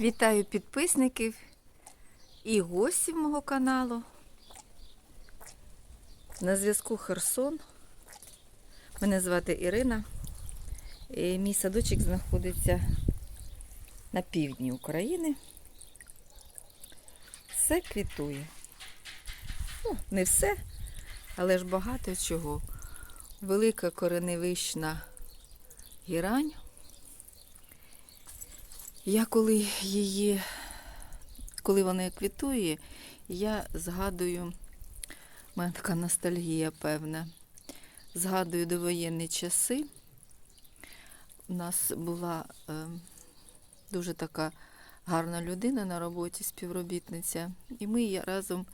Вітаю підписників і гостів мого каналу. На зв'язку Херсон. Мене звати Ірина. І мій садочок знаходиться на півдні України. Все квітує. Ну, не все, але ж багато чого. Велика кореневищна гірань. Я коли її, коли вона квітує, я згадую, в мене така ностальгія певна. Згадую довоєнні часи. У нас була е, дуже така гарна людина на роботі, співробітниця. І ми разом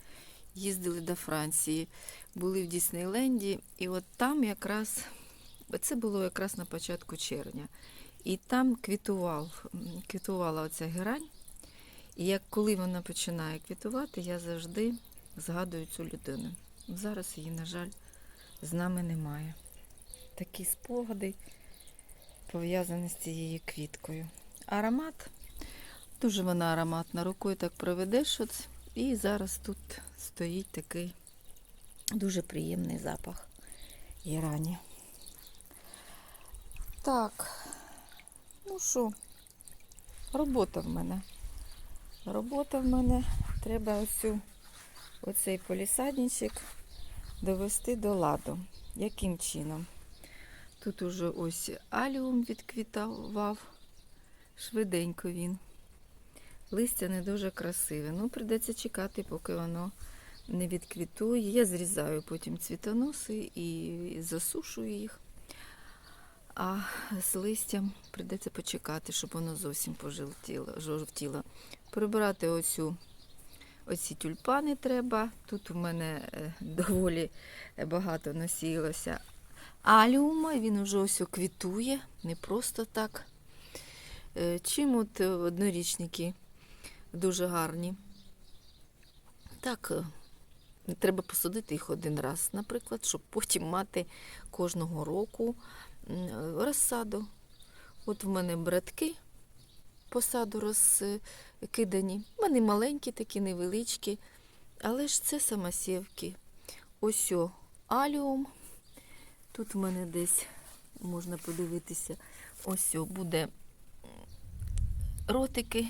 їздили до Франції, були в Діснейленді, і от там якраз, це було якраз на початку червня. І там квітував, квітувала оця герань. І як коли вона починає квітувати, я завжди згадую цю людину. Зараз її, на жаль, з нами немає. Такі спогади пов'язані з цією квіткою. Аромат, дуже вона ароматна, рукою так проведеш, і зараз тут стоїть такий дуже приємний запах герані. Так, ну що, робота в мене. Робота в мене. Треба оцю, оцей полісадничок довести до ладу. Яким чином? Тут уже ось аліум відквітував. Швиденько він. Листя не дуже красиве. Ну, прийдеться чекати, поки воно не відквітує. Я зрізаю потім цвітоноси і засушую їх. А з листям прийдеться почекати, щоб воно зовсім пожовтіло. жовтіло. Прибирати оцю, оці тюльпани треба. Тут у мене е, доволі багато насіялося аліума, він вже ось квітує, не просто так. Е, Чим от однорічники дуже гарні. Так, е, треба посадити їх один раз, наприклад, щоб потім мати кожного року розсаду. От в мене братки по саду розкидані. Вони маленькі, такі невеличкі, але ж це самосівки. Ось о, аліум. Тут в мене десь можна подивитися, ось о, буде ротики.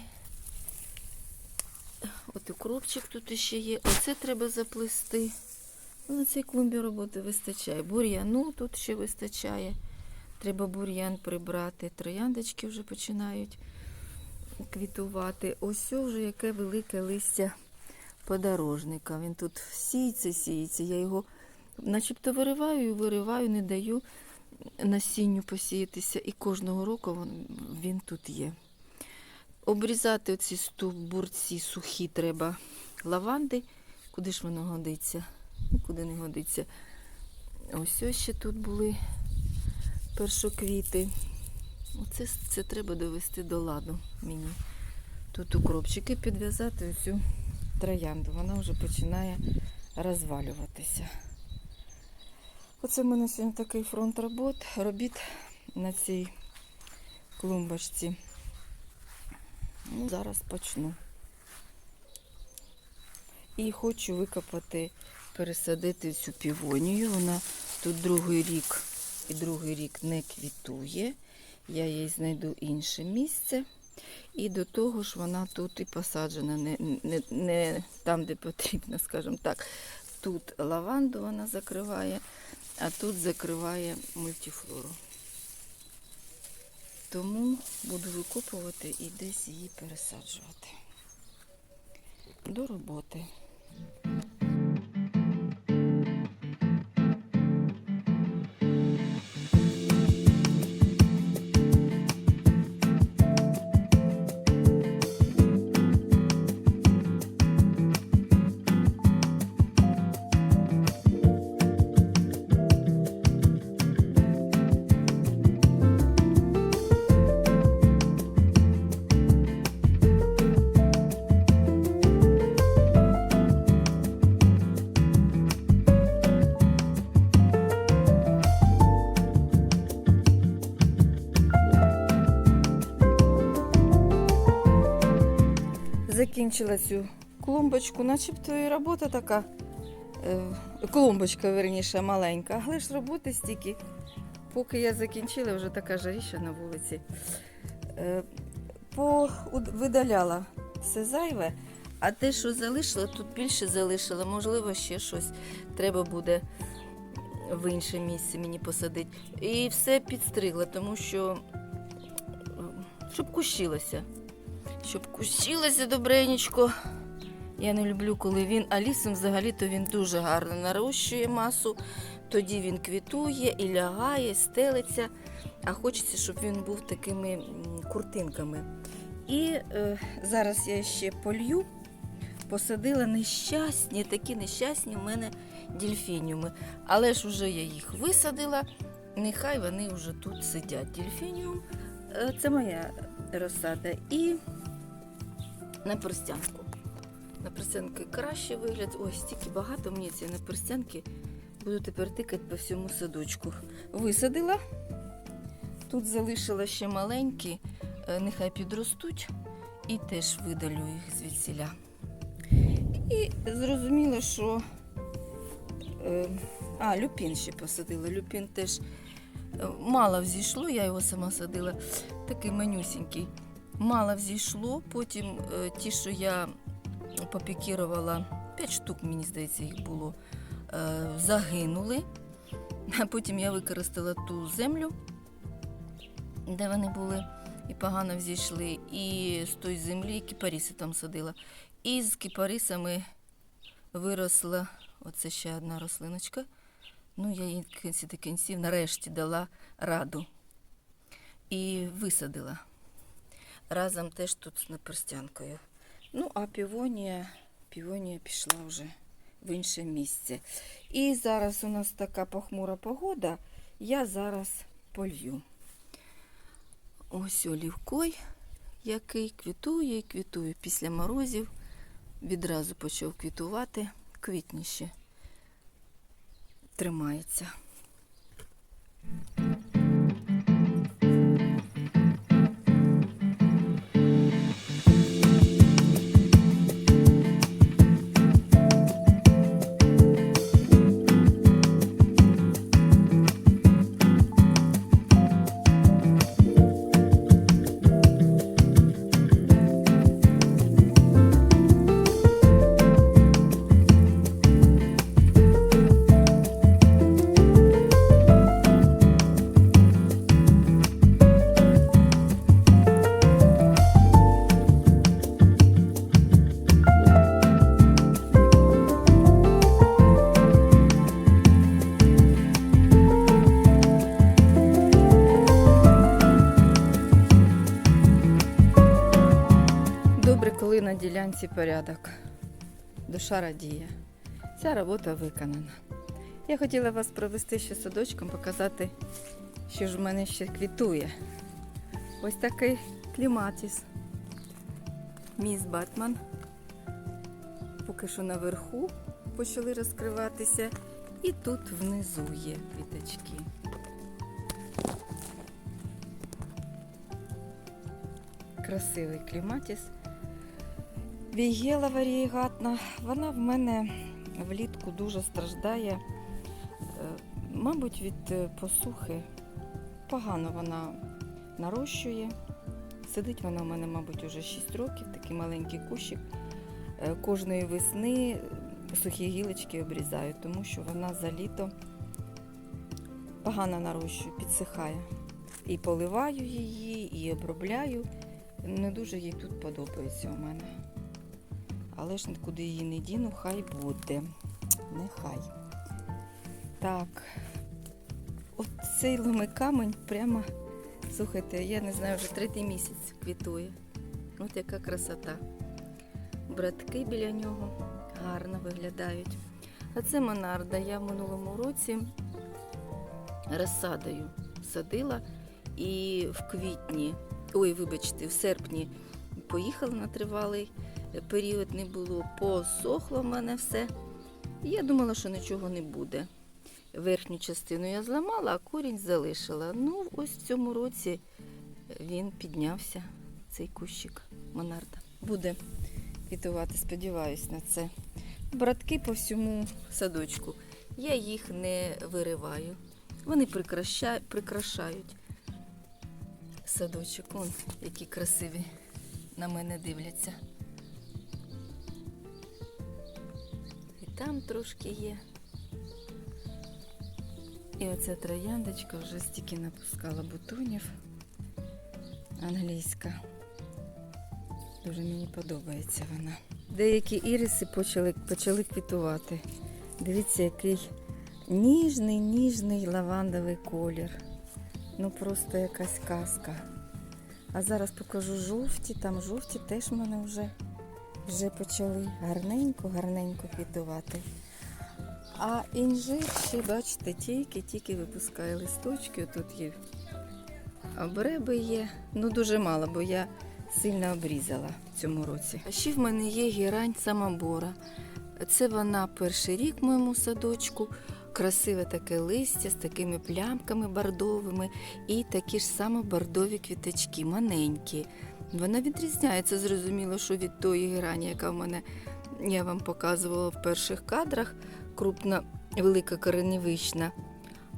От укропчик тут ще є. Оце треба заплести. Ну, На цій клумбі роботи вистачає. Бур'яну тут ще вистачає. Треба бур'ян прибрати. Трояндочки вже починають квітувати. Ось вже яке велике листя подорожника. Він тут сіється, сіється. Я його начебто вириваю і вириваю, не даю насінню посіятися. І кожного року він, тут є. Обрізати оці стовбурці сухі треба лаванди. Куди ж воно годиться? Нікуди не годиться. Ось ось ще тут були першоквіти. Оце це треба довести до ладу мені. Тут укропчики підв'язати оцю троянду. Вона вже починає розвалюватися. Оце в мене сьогодні такий фронт робот, робіт на цій клумбочці. Ну, зараз почну. І хочу викопати, пересадити цю півонію. Вона тут другий рік і другий рік не квітує. Я їй знайду інше місце. І до того ж вона тут і посаджена, не, не, не там, де потрібно, скажімо так. Тут лаванду вона закриває, а тут закриває мультифлору. Тому буду викопувати і десь її пересаджувати. До роботи. Закінчила цю клумбочку, начебто і робота така. е, Клумбочка, верніше, маленька, але ж роботи стільки. Поки я закінчила, вже така жаріща на вулиці. Е, Видаляла все зайве, а те, що залишила, тут більше залишила, можливо, ще щось треба буде в інше місце мені посадити. І все підстригла, тому що е, щоб кущилося. Щоб кущилося добренечко. Я не люблю, коли він, а лісом взагалі-то він дуже гарно нарощує масу, тоді він квітує і лягає, стелиться, а хочеться, щоб він був такими куртинками. І е, зараз я ще полью, посадила нещасні, такі нещасні в мене дельфініуми. Але ж вже я їх висадила, нехай вони вже тут сидять. Дельфініум е, це моя розсада. І на перстянку. На перстянки краще вигляд. Ой, стільки багато мені цієї на перстянки. Буду тепер тикати по всьому садочку. Висадила. Тут залишила ще маленькі, е, нехай підростуть, і теж видалю їх звідсіля. І зрозуміла, що е, а, люпін ще посадила. Люпін теж е, мало взійшло, я його сама садила, такий манюсінький. Мало взійшло, потім е, ті, що я попікірувала, 5 штук, мені здається, їх було, е, загинули. А потім я використала ту землю, де вони були, і погано взійшли. І з тої землі кіпаріси там садила. І з кіпарисами виросла оце ще одна рослиночка. Ну, я їй в кінці до кінців нарешті дала раду і висадила. Разом теж тут з наперстянкою. Ну, а півонія, півонія пішла вже в інше місце. І зараз у нас така похмура погода. Я зараз полью. Ось олівкой, який квітує і квітує після морозів. Відразу почав квітувати. Квітні ще тримається. На ділянці порядок. Душа радіє. Ця робота виконана. Я хотіла вас провести ще садочком, показати, що ж в мене ще квітує. Ось такий кліматіс. Міс Батман. Поки що наверху почали розкриватися. І тут внизу є квіточки. Красивий кліматіс. Вігела варієгатна, вона в мене влітку дуже страждає. Е, Мабуть, від е, посухи. Погано вона нарощує. Сидить вона в мене, мабуть, уже 6 років, такий маленький кущик. Е, Кожної весни сухі гілочки обрізаю, тому що вона за літо погано нарощує, підсихає. І поливаю її, і обробляю. Не дуже їй тут подобається у мене. Але ж нікуди її не діну, хай буде. Нехай. Так. Оцей ломикамень прямо, слухайте, я не знаю, вже третій місяць квітує. От яка красота. Братки біля нього гарно виглядають. А це монарда. Я в минулому році розсадою садила і в квітні, ой, вибачте, в серпні поїхала на тривалий період, не було, посохло в мене все. Я думала, що нічого не буде. Верхню частину я зламала, а корінь залишила. Ну, ось в цьому році він піднявся, цей кущик Монарда. Буде квітувати, сподіваюсь на це. Братки по всьому садочку. Я їх не вириваю. Вони прикрашають садочок. Вон, які красиві на мене дивляться. Там трошки є. І оця трояндочка вже стільки напускала бутонів. Англійська. Дуже мені подобається вона. Деякі іриси почали, почали квітувати. Дивіться, який ніжний, ніжний лавандовий колір. Ну просто якась казка. А зараз покажу жовті, там жовті теж в мене вже, вже почали гарненько, гарненько квітувати. А інжир ще, бачите, тільки-тільки випускає листочки. Тут є обреби є. Ну дуже мало, бо я сильно обрізала в цьому році. А ще в мене є герань самобора. Це вона перший рік в моєму садочку. Красиве таке листя з такими плямками бордовими і такі ж саме бордові квіточки, маленькі. Вона відрізняється, зрозуміло, що від тої герані, яка в мене я вам показувала в перших кадрах, крупна велика кореневична.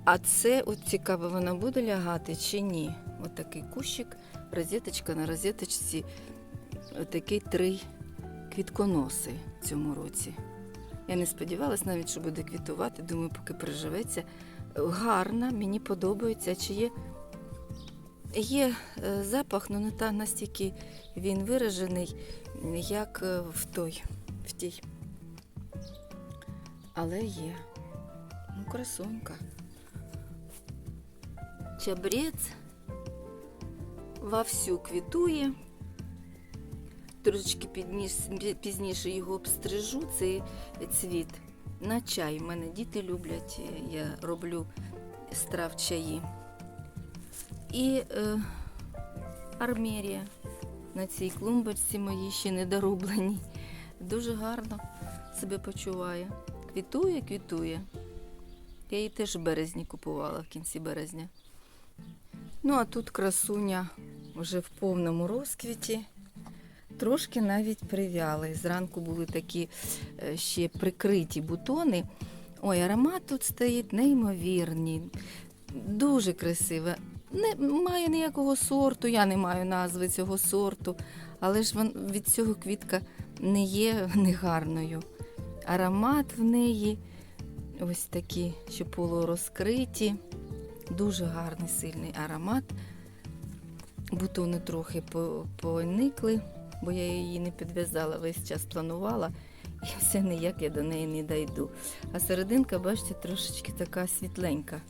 А це от цікаво, вона буде лягати чи ні. От кущик, розеточка на розеточці, такий три квітконоси в цьому році. Я не сподівалась навіть, що буде квітувати. Думаю, поки приживеться. Гарна, мені подобається. Чи є, є е, запах, але не та настільки він виражений, як е, в той, в тій. Але є. Ну, красунька. Чабрець вовсю квітує. Трошечки пізніше його обстрижу, цей цвіт на чай. Мене діти люблять, я роблю страв чаї. І е, армерія на цій клумбочці моїй ще недороблені. Дуже гарно себе почуває. Квітує, квітує. Я її теж в березні купувала в кінці березня. Ну, а тут красуня вже в повному розквіті. Трошки навіть прив'яли. Зранку були такі е, ще прикриті бутони. Ой, аромат тут стоїть неймовірний, дуже красиве. Не має ніякого сорту, я не маю назви цього сорту, але ж від цього квітка не є негарною. Аромат в неї ось такі, що полурозкриті. Дуже гарний сильний аромат. Бутони трохи поникли, бо я її не підв'язала, весь час планувала, і все ніяк я до неї не дійду. А серединка, бачите, трошечки така світленька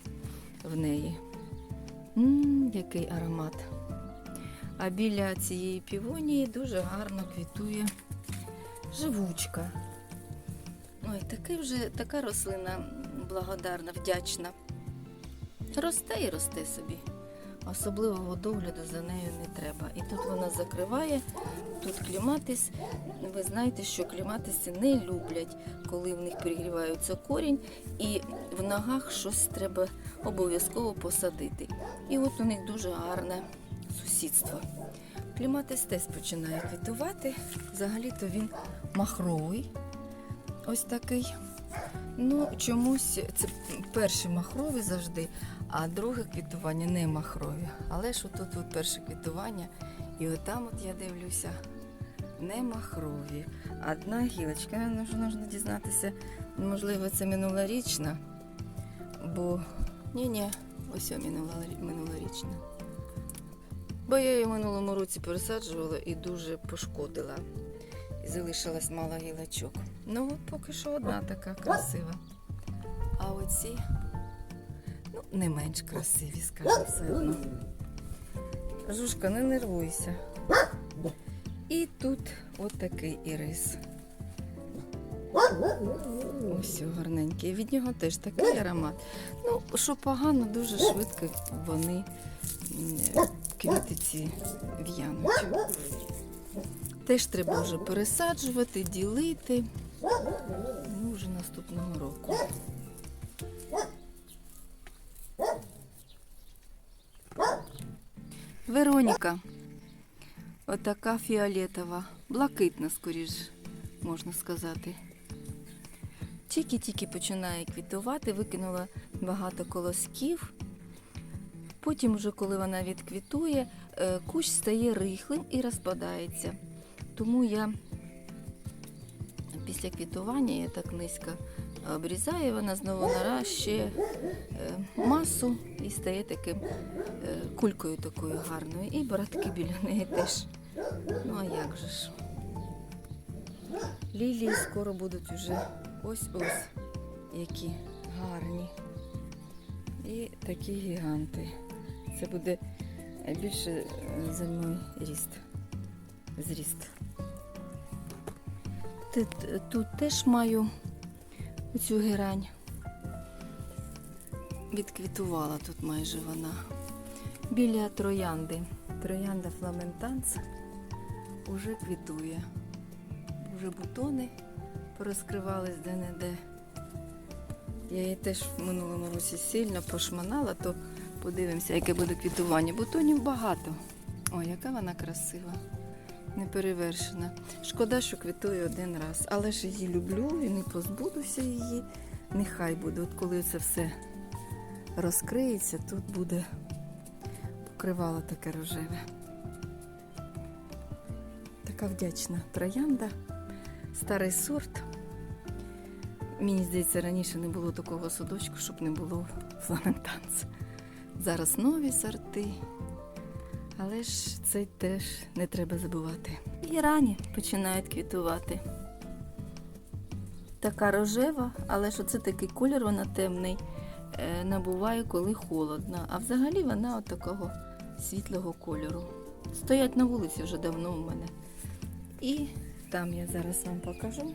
в неї. Мм, який аромат. А біля цієї півонії дуже гарно квітує живучка. Ой, такий вже, така рослина благодарна, вдячна. Росте і росте собі. Особливого догляду за нею не треба. І тут вона закриває, тут кліматис. Ви знаєте, що кліматиси не люблять, коли в них перегрівається корінь, і в ногах щось треба обов'язково посадити. І от у них дуже гарне сусідство. Кліматис теж починає квітувати. Взагалі-то він махровий. Ось такий. Ну, чомусь це перші махрові завжди, а друге квітування не махрові. Але ж отут от перше квітування, і отам от я дивлюся, не махрові. Одна гілочка, нужно, нужно дізнатися, можливо, це минулорічна, бо ні-ні, ось минулорічна. Бо я її минулому році пересаджувала і дуже пошкодила. І залишилось мало гілочок. Ну от поки що одна така красива. А оці ну, не менш красиві, скажу все одно. Жушка, не нервуйся. І тут от такий ірис. Ось гарненький. Від нього теж такий аромат. Ну, що погано, дуже швидко вони м, квіти ці в'януть. Теж треба вже пересаджувати, ділити. Ну, вже наступного року. Вероніка. Отака фіолетова. блакитна, скоріш, можна сказати. Тільки-тільки починає квітувати, викинула багато колосків. Потім, вже коли вона відквітує, е, кущ стає рихлим і розпадається. Тому я після квітування я так низько обрізаю, вона знову наращує е, масу і стає таким е, кулькою такою гарною. І братки біля неї теж. Ну а як же ж? Лілії скоро будуть уже ось-ось, які гарні. І такі гіганти. Це буде більше е, за мій ріст. Зріст. Тут, тут теж маю оцю герань. Відквітувала тут майже вона. Біля троянди. Троянда фламентанс уже квітує. Уже бутони порозкривались де-не-де. Я її теж в минулому році сильно пошманала, то подивимося, яке буде квітування. Бутонів багато. Ой, яка вона красива, неперевершена. Шкода, що квітує один раз. Але ж її люблю і не позбудуся її. Нехай буде. От коли це все розкриється, тут буде покривало таке рожеве. Така вдячна троянда, старий сорт. Мені здається, раніше не було такого садочку, щоб не було фламентанця. Зараз нові сорти, але ж цей теж не треба забувати. І рані починають квітувати. Така рожева, але ж оце такий колір, вона темний, е, набуває, коли холодно. А взагалі вона от такого світлого кольору. Стоять на вулиці вже давно у мене. І там я зараз вам покажу.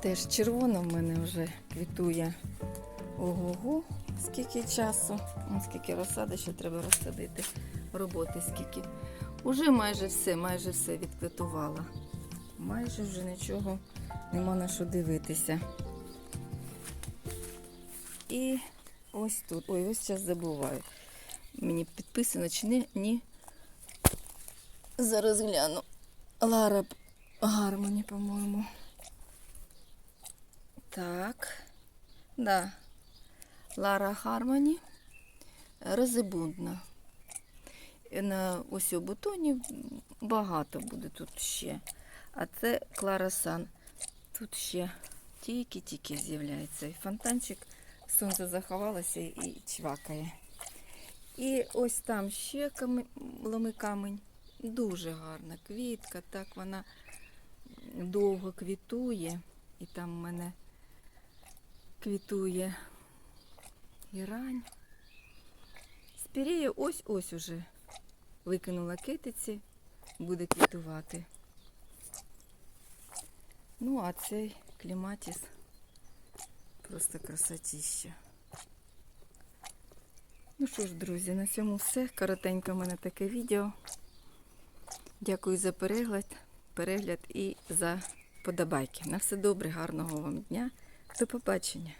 Теж червона в мене вже квітує ого-го, скільки часу, Вон скільки розсади ще треба розсадити, роботи скільки. Уже майже все, майже все відквітувала. Майже вже нічого нема на що дивитися. І ось тут. Ой, ось зараз забуваю. Мені підписано чи не? Ні. Зараз гляну. Лара Гармоні, по-моєму. Так. Да. Лара Хармоні. Розибундна. На ось у бутонів багато буде тут ще. А це Клара Сан. Тут ще тільки-тільки з'являється. І фонтанчик, сонце заховалося і чвакає. І ось там ще ломи камень. Дуже гарна квітка, так вона довго квітує. І там в мене квітує герань. Спірія ось-ось уже викинула китиці, буде квітувати. Ну, а цей кліматіс просто красотіща. Ну що ж, друзі, на цьому все. Коротенько в мене таке відео. Дякую за перегляд, перегляд і за подобайки. На все добре, гарного вам дня. До побачення.